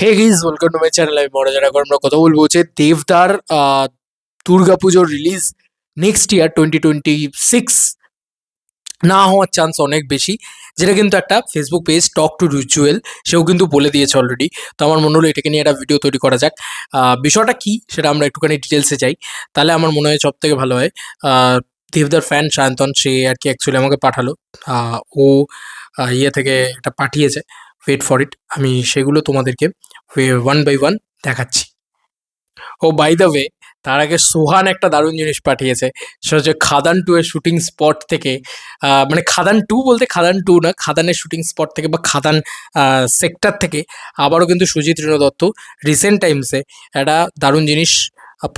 হে গিজ welcome to my channel, আমি মনোজ এখন আমরা কথা বলব হচ্ছে দেবদার দুর্গাপুজোর release next year twenty twenty six না হওয়ার চান্স অনেক বেশি। যেটা কিন্তু একটা Facebook page talk to ritual সেও কিন্তু বলে দিয়েছে অলরেডি তো আমার মনে হলো এটাকে নিয়ে একটা ভিডিও তৈরি করা যাক। বিষয়টা কি সেটা আমরা একটুখানি ডিটেলসে যাই। তাহলে আমার মনে হয় সব থেকে ভালো হয়। দেবদার ফ্যান সায়ন্তন সে আর কি অ্যাকচুয়ালি আমাকে পাঠালো। ও ইয়ে থেকে এটা পাঠিয়েছে। ওয়েট ফর ইট আমি সেগুলো তোমাদেরকে ওয়ান বাই ওয়ান দেখাচ্ছি। ও বাই দ্য ওয়ে তার আগে সোহান একটা দারুণ জিনিস পাঠিয়েছে। সেটা হচ্ছে খাদান টু এর শুটিং স্পট থেকে মানে খাদান টু বলতে খাদান টু না, খাদানের শুটিং স্পট থেকে বা খাদান সেক্টর থেকে আবারও কিন্তু সুজিত রেণু দত্ত রিসেন্ট টাইমসে একটা দারুণ জিনিস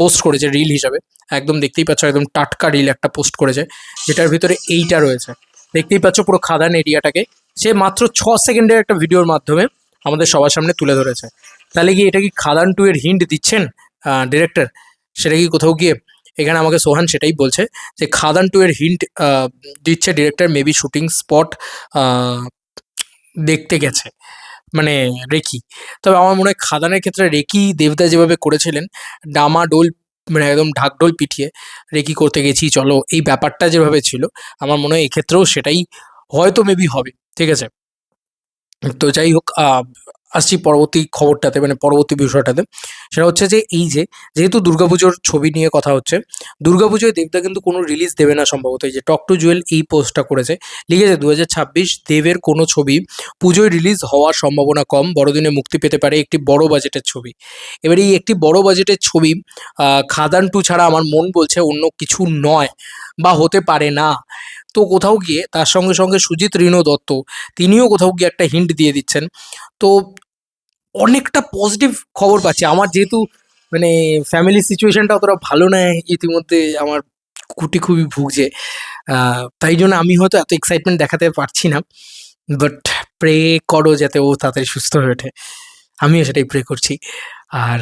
পোস্ট করেছে রিল হিসাবে। একদম দেখতেই পাচ্ছ, একদম টাটকা রিল একটা পোস্ট করেছে, যেটার ভিতরে এইটা রয়েছে। দেখতেই পাচ্ছ পুরো খাদান এরিয়াটাকে সে মাত্র ছ সেকেন্ডের একটা ভিডিওর মাধ্যমে আমাদের সবার সামনে তুলে ধরেছে। তাহলে কি এটা কি খাদান টু এর হিন্ট দিচ্ছেন ডিরেক্টর সেটা কি কোথাও গিয়ে এখানে আমাকে সোহান সেটাই বলছে যে খাদান টু এর হিন্ট দিচ্ছে ডিরেক্টর মেবি শুটিং স্পট দেখতে গেছে। মানে রেকি। তবে আমার মনে হয় খাদানের ক্ষেত্রে রেকি দেবদা যেভাবে করেছিলেন ডামা ডোল মানে একদম ঢাকডোল পিটিয়ে রেকি করতে গেছি, চলো, এই ব্যাপারটা যেভাবে ছিল, আমার মনে হয় এক্ষেত্রেও সেটাই হয়তো মেবি হবে। ঠিক আছে? তো যাই হোক আসছি পরবর্তী খবরটাতে মানে পরবর্তী বিষয়টাতে। সেটা হচ্ছে যে, এই যে, যেহেতু দুর্গাপুজোর ছবি নিয়ে কথা হচ্ছে, দুর্গাপুজোয় দেবদা কিন্তু কোনো রিলিজ দেবে না সম্ভবত। এই যে টক টু জুয়েল এই পোস্টটা করেছে। লিখেছে দু হাজার ছাব্বিশ দেবের কোনো ছবি পুজোয় রিলিজ হওয়ার সম্ভাবনা কম, বড়দিনে মুক্তি পেতে পারে একটি বড় বাজেটের ছবি। এবার এই একটি বড় বাজেটের ছবি খাদান টু ছাড়া আমার মন বলছে অন্য কিছু নয়, বা হতে পারে না। তো কোথাও গিয়ে তার সঙ্গে সঙ্গে সুজিত ঋণ দত্ত, তিনিও কোথাও গিয়ে একটা হিন্ট দিয়ে দিচ্ছেন। তো অনেকটা পজিটিভ খবর পাচ্ছি। আমার যেহেতু মানে ফ্যামিলি সিচুয়েশনটা অতটা ভালো নয়, ইতিমধ্যে আমার কুটি খুবই ভুগছে। তাই জন্য আমি হয়তো এত এক্সাইটমেন্ট দেখাতে পারছি না। বাট প্রে করো যাতে ও তাড়াতাড়ি সুস্থ হয়ে ওঠে। আমিও সেটাই প্রে করছি। আর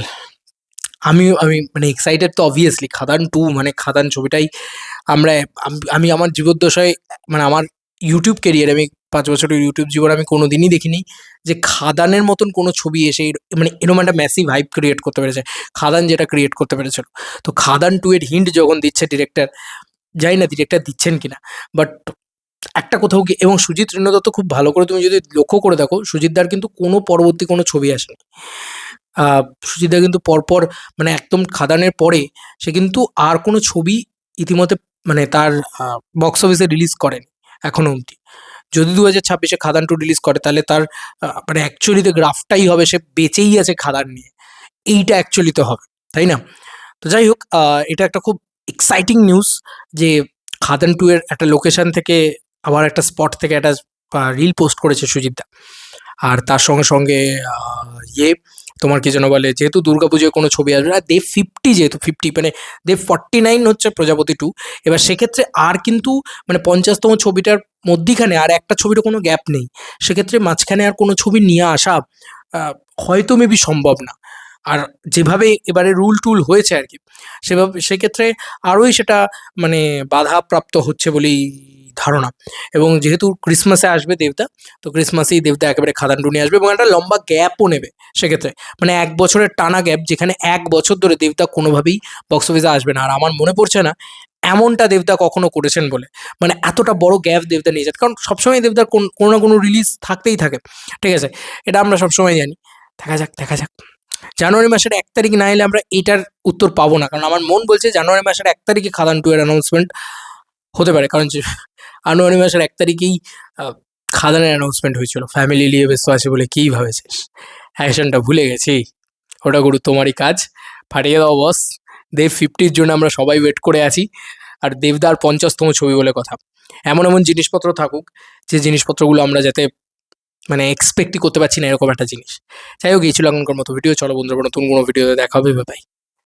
আমিও, আমি মানে এক্সাইটেড তো অবভিয়াসলি খাদান টু মানে খাদান ছবিটাই আমরা, আমি আমার জীবদ্দশায় মানে আমার ইউটিউব কেরিয়ার আমি পাঁচ বছরের ইউটিউব জীবন আমি কোনো দিনই দেখিনি যে খাদানের মতন কোনো ছবি এসে মানে এরকম একটা ম্যাসিভ হাইপ ক্রিয়েট করতে পেরেছে। খাদান যেটা ক্রিয়েট করতে পেরেছিল। তো খাদান টু এর হিন্ট যখন দিচ্ছে ডিরেক্টর জানি না ডিরেক্টর দিচ্ছেন কিনা। বাট একটা কোথাও গিয়ে, এবং সুজিত রেণু দত্ত খুব ভালো করে তুমি যদি লক্ষ্য করে দেখো সুজিতদার কিন্তু কোনো পরবর্তী কোনো ছবি আসেনি। সুজিতদা কিন্তু পরপর মানে একদম খাদানের পরে সে কিন্তু আর কোনো ছবি ইতিমধ্যে মানে তার বক্স অফিসে রিলিজ করেনি, এখনও অবধি। যদি দু হাজার ছাব্বিশে খাদান টু রিলিজ করে, তাহলে তার মানে অ্যাকচুয়ালিতে গ্রাফটাই হবে, সে বেঁচেই আছে খাদান নিয়ে। এইটা অ্যাকচুয়ালিতে হবে, তাই না? তো যাই হোক এটা একটা খুব এক্সাইটিং নিউজ যে খাদান টু এর একটা লোকেশন থেকে আবার একটা স্পট থেকে একটা রিল পোস্ট করেছে সুজিতদা আর তার সঙ্গে সঙ্গে ইয়ে তোমার কি যেন বলে, যেহেতু দুর্গাপুজোয় কোনো ছবি আসবে না দেব ফিফটি যেহেতু ফিফটি মানে দেব ফর্টি নাইন হচ্ছে প্রজাপতি টু এবার সেক্ষেত্রে আর কিন্তু মানে পঞ্চাশতম ছবিটার মধ্যিখানে আর একটা ছবিরও কোনো গ্যাপ নেই। সেক্ষেত্রে মাঝখানে আর কোনো ছবি নিয়ে আসা হয়তো মেবি সম্ভব না। আর যেভাবে এবারে রুল টুল হয়েছে আর কি, সেভাবে, সেক্ষেত্রে আরোই সেটা মানে বাধাপ্রাপ্ত হচ্ছে বলেই ধারণা। এবং যেহেতু ক্রিসমাসে আসবে দেবতা, তো ক্রিসমাসেই দেবতা একেবারে খাদান নিয়ে আসবে এবং একটা লম্বা গ্যাপও নেবে সেক্ষেত্রে। মানে এক বছরের টানা গ্যাপ যেখানে এক বছর ধরে দেবতা কোনোভাবেই বক্স অফিসে আসবে না। আর আমার মনে পড়ছে না, এমনটা দেবতা কখনো করেছেন বলে। মানে এতটা বড় গ্যাপ দেবতা নিয়ে যাচ্ছে। কারণ সবসময় দেবতার কোনো না কোনো রিলিজ থাকতেই থাকে। ঠিক আছে? এটা আমরা সবসময় জানি। দেখা যাক দেখা যাক। জানুয়ারি মাসের এক তারিখ না এলে আমরা এটার উত্তর পাবো না। কারণ আমার মন বলছে জানুয়ারি মাসের এক তারিখে খাদান টু এর অ্যানাউন্সমেন্ট হতে পারে। কারণ যে জানুয়ারি মাসের এক তারিখেই খাদানের অ্যানাউন্সমেন্ট হয়েছিল। ফ্যামিলি নিয়ে ব্যস্ত আছে বলে কী ভাবেছিস? অ্যাকশনটা ভুলে গেছি। ওটা গুরু, তোমারই কাজ। ফাটিয়ে দাও বস দেব ফিফটির জন্য আমরা সবাই ওয়েট করে আছি। আর দেবদার পঞ্চাশতম ছবি বলে কথা। এমন এমন জিনিসপত্র থাকুক, যে জিনিসপত্রগুলো আমরা যাতে মানে এক্সপেক্টই করতে পারছি না, এরকম একটা জিনিস। যাই হোক, এই ছিল এখনকার মতো ভিডিও চলো বন্ধুরা, নতুন কোনো ভিডিওতে দেখা হবে বাই